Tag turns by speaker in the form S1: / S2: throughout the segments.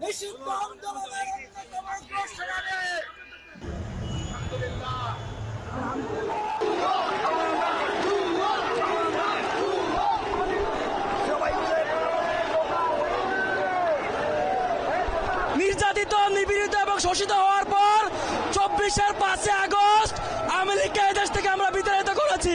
S1: নিষিদ্ধ অন্যতম ঘোষণাকে
S2: নির্যাতিত নিপীড়িত এবং শোষিত হওয়ার পর চব্বিশের পাঁচে আগস্ট আমেরিকা এই দেশ থেকে আমরা বিতাড়িত করেছি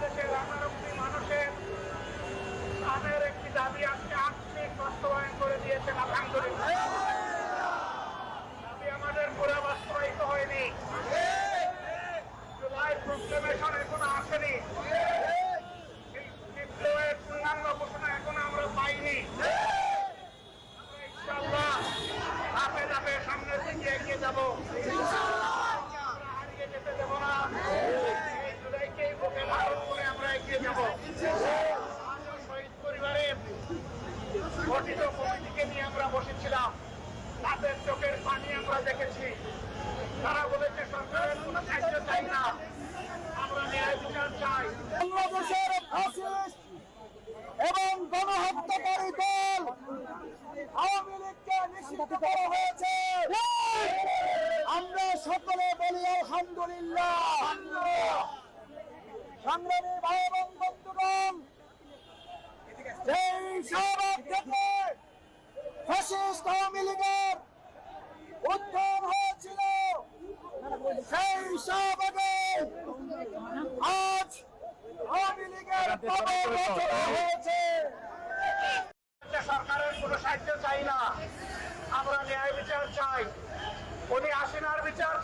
S3: বাংলাদেশের রান্নারক্তি মানুষের তাদের একটি দাবি আজকে আর্থিক বাস্তবায়ন করে দিয়েছেন আলহামদুলিল্লাহ। দাবি আমাদের পুরো বাস্তবায়িত হয়নি। জুলাই প্রোক্লেমেশন এখনও আসেনি বিপ্লবের পূর্ণাঙ্গ ঘোষণা এখনও আমরা পাইনি আমরা ইনশাআল্লাহ ধাপে ধাপে সামনের দিকে এগিয়ে যাব আমরা হারিয়ে যেতে দেব না এই জুলাইকে বুকে ধারণ করে আমরা এগিয়ে যাব আজও শহীদ পরিবারের গঠিত কমিটিকে নিয়ে আমরা বসেছিলাম। তাদের চোখের পানি আমরা দেখেছি। তারা বলেছে সরকারের কোন সাহায্য চাই না। আমরা ন্যায় বিচার চাই।
S1: বাংলাদেশের এবং গণহত্যাকারী দল আওয়ামী লীগকে নিষিদ্ধ করা হয়েছে। আমরা সকলে বলি আলহামদুলিল্লাহ। সংগ্রামী ভাই এবং বন্ধুগণ যেই শাহবাগ থেকে ফ্যাসিস্ট আওয়ামী লীগের উত্থান হয়েছিল। সেই শাহবাগে আজ আওয়ামী লীগের রচনা হয়েছে।
S3: সরকারের কোনো সাহায্য চাই না। আমরা ন্যায় বিচার চাই। উনি আসিনার বিচার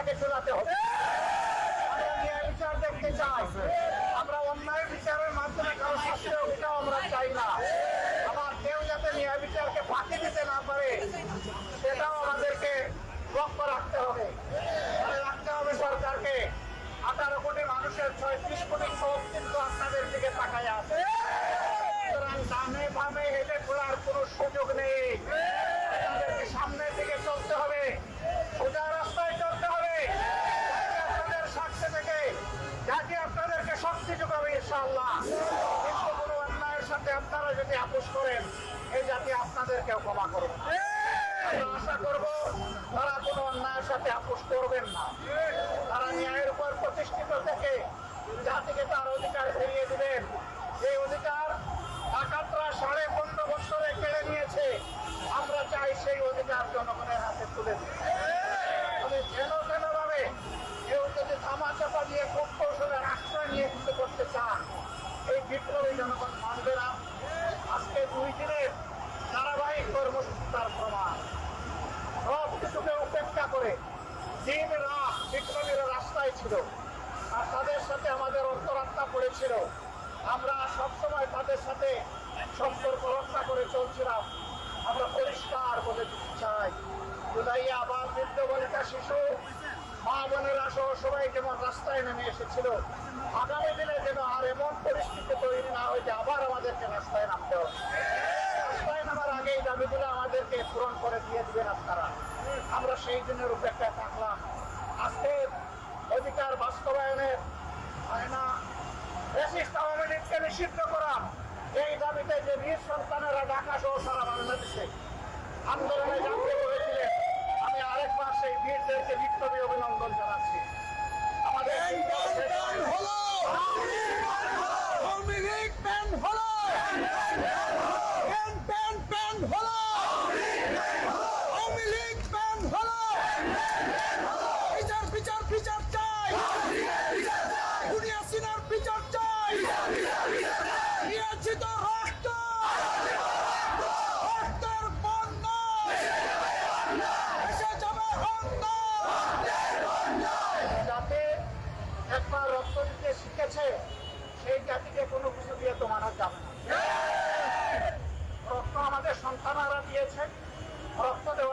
S3: তাকে চুলাতে হবে। চাই। আমরা বিচারের মাধ্যমে আমরা চাই না। আবার কেউ যাতে দিতে না পারে, সেটাও আমাদেরকে লক্ষ্য রাখতে হবে। রাখতে হবে সরকারকে, আঠারো কোটি মানুষের ছয়ত্রিশ কোটি চোখ কিন্তু আপনাদের দিকে তাকায় আছে। সুতরাং ডানে বামে হেঁটে ঘোরার কোনো সুযোগ নেই। যদি আপোষ করেন, এই জাতি আপনাদেরকেও ক্ষমা করবে আশা করব তারা কোনো অন্যায়ের সাথে আপোষ করবেন না। তারা ন্যায়ের উপর প্রতিষ্ঠিত থেকে জাতিকে তার অধিকার ফিরিয়ে দিবেন। এই অধিকার ডাকাতরা সাড়ে পনেরো বছরে কেড়ে নিয়েছে। আমরা চাই সেই অধিকার জনগণের হাতে তুলে দিই তবে যেন তেন ভাবে কেউ যদি থামা চাপা দিয়ে খুব কৌশলের আশ্রয় নিয়ে কিছু করতে চান, এই বিপ্লবী জনগণ উপেক্ষা করে। দিন, রাত বিপ্লবীরা রাস্তায় ছিল আর তাদের সাথে আমাদের অন্তরাত্মা পড়েছিল। আমরা সবসময় তাদের সাথে সম্পর্ক রক্ষা করে চলছিলাম। আমরা পরিষ্কার বলে দিতে চাই। জুলাইয়া আবার বৃদ্ধ বলিতা শিশু, মা বোনেরা সহ সবাই যেমন রাস্তায় নেমে এসেছিল, আগামী দিনে যেন আর এমন পরিস্থিতি তৈরি না হয় যে আবার আমাদেরকে রাস্তায় নামতে হবে। রাস্তায় নামার আগেই দাবি
S4: সেই দিনের উপেক্ষায় থাকলাম। আজকে অধিকার বাস্তবায়নের হয় না ফ্যাসিস্ট আওয়ামী লীগকে নিষিদ্ধ করা এই দাবিতে যে বীর সন্তানেরা ঢাকা সহ সারা বাংলাদেশে আন্দোলনে জাতীয় হয়েছিলেন আমি আরেকবার সেই বীরদেরকে বিপ্লবী অভিনন্দন জানাচ্ছি। আমাদের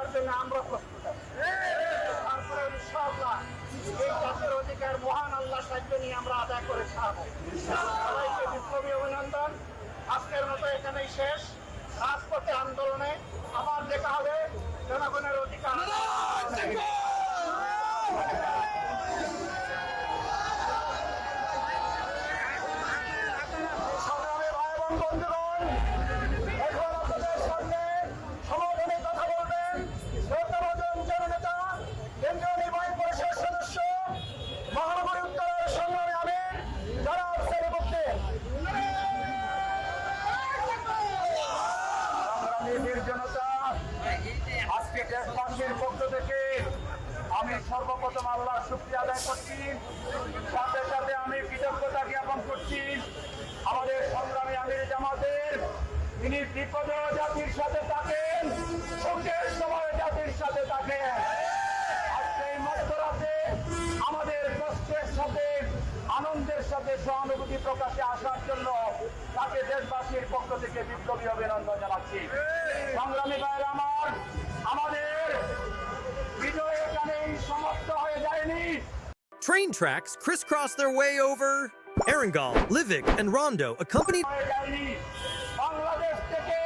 S3: রক্ত
S4: জন্য আমরা প্রস্তুত এই জাতির অধিকার মহান আল্লাহ সাহায্য নিয়ে আমরা আদায় করে সবাইকে বিপ্লবী অভিনন্দন। আজকের মতো এখানেই শেষ। রাজপথে আন্দোলনে আবার দেখা হবে। জনগণের অধিকার পক্ষ থেকে বিপ্লবী অভিনন্দন জানাচ্ছি। সংগ্রামী ভাইয়ের আমার আমাদের বিজয় এখানেই সমাপ্ত হয়ে যায়নি।
S5: Train tracks crisscross their way over Erangel, Livik, and Rondo, accompanied
S4: হয়ে যায়নি। বাংলাদেশ থেকে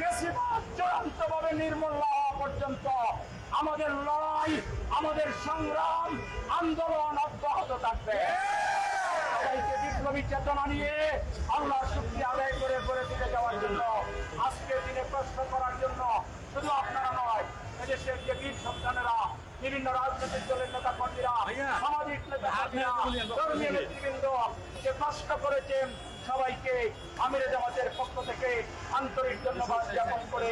S4: বেশিরভাগ চূড়ান্তভাবে নির্মূল না হওয়া পর্যন্ত আমাদের লড়াই আমাদের সংগ্রাম আন্দোলন অব্যাহত থাকবে। বিপ্লবী চেতনা নিয়ে আল্লাহ শুক্রিয়া আদায় করে করে ফিরে যাওয়ার জন্য আজকের দিনে প্রশ্ন করার জন্য। শুধু আপনারা নয় এদেশের যে বীর সন্তানেরা বিভিন্ন রাজনৈতিক দলের নেতা কর্মীরা সামাজিক নেতা ধর্মীয় নেতৃবৃন্দ যে কষ্ট করেছেন সবাইকে আমিরে জামাতের পক্ষ থেকে আন্তরিক ধন্যবাদ জ্ঞাপন করে